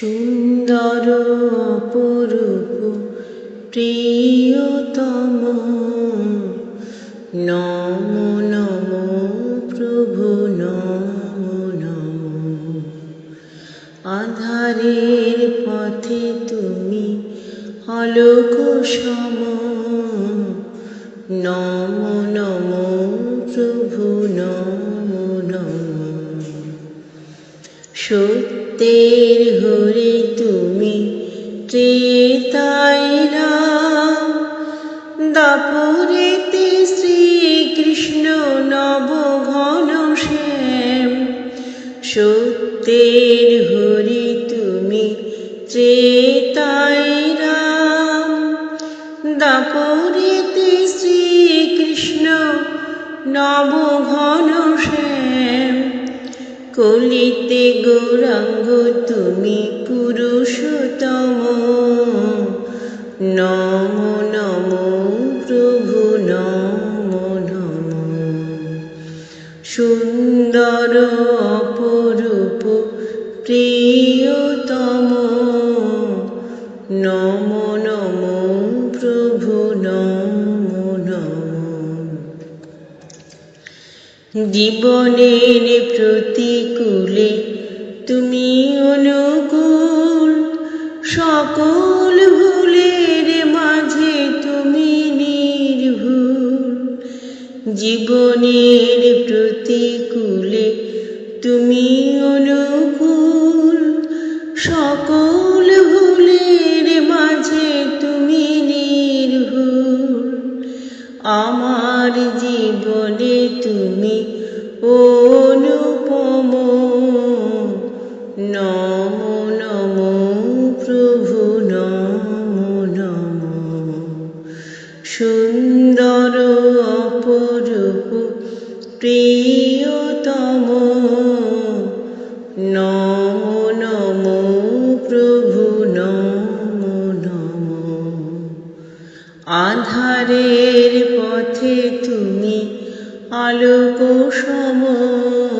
সুন্দর অপরূপ, প্রিয়তম। নম নম, প্রভু, নম নম। আধারের পথে তুমি আলোক সম। নম নম, প্রভু, নম নম। সত্যের হরে তুমি ত্রেতাইরা দাপরেতে শ্রীকৃষ্ণ নব ঘন শ্যাম। সত্যের হরি তুমি ত্রেতাইরা দাপরেতে শ্রীকৃষ্ণ নব ঘন শ্যাম। কলিতে গৌরাঙ্গ, তুমি পুরুষোত্তম। নম নম, প্রভু, নম নম। সুন্দর অপরূপ, প্রিয়তম। নম নম, প্রভু, নম নম। জীবনের প্রতিকূলে তুমি অনুকূল সকল ভুলের মাঝে তুমি নির্ভুল। জীবনের প্রতিকূলে তুমি অনুকূল সকল আমার জীবনে তুমি অনুপম। নম নম প্রভু নম নম। সুন্দর অপরূপ প্রিয়তম আধারের পথে তুমি আলোক সময়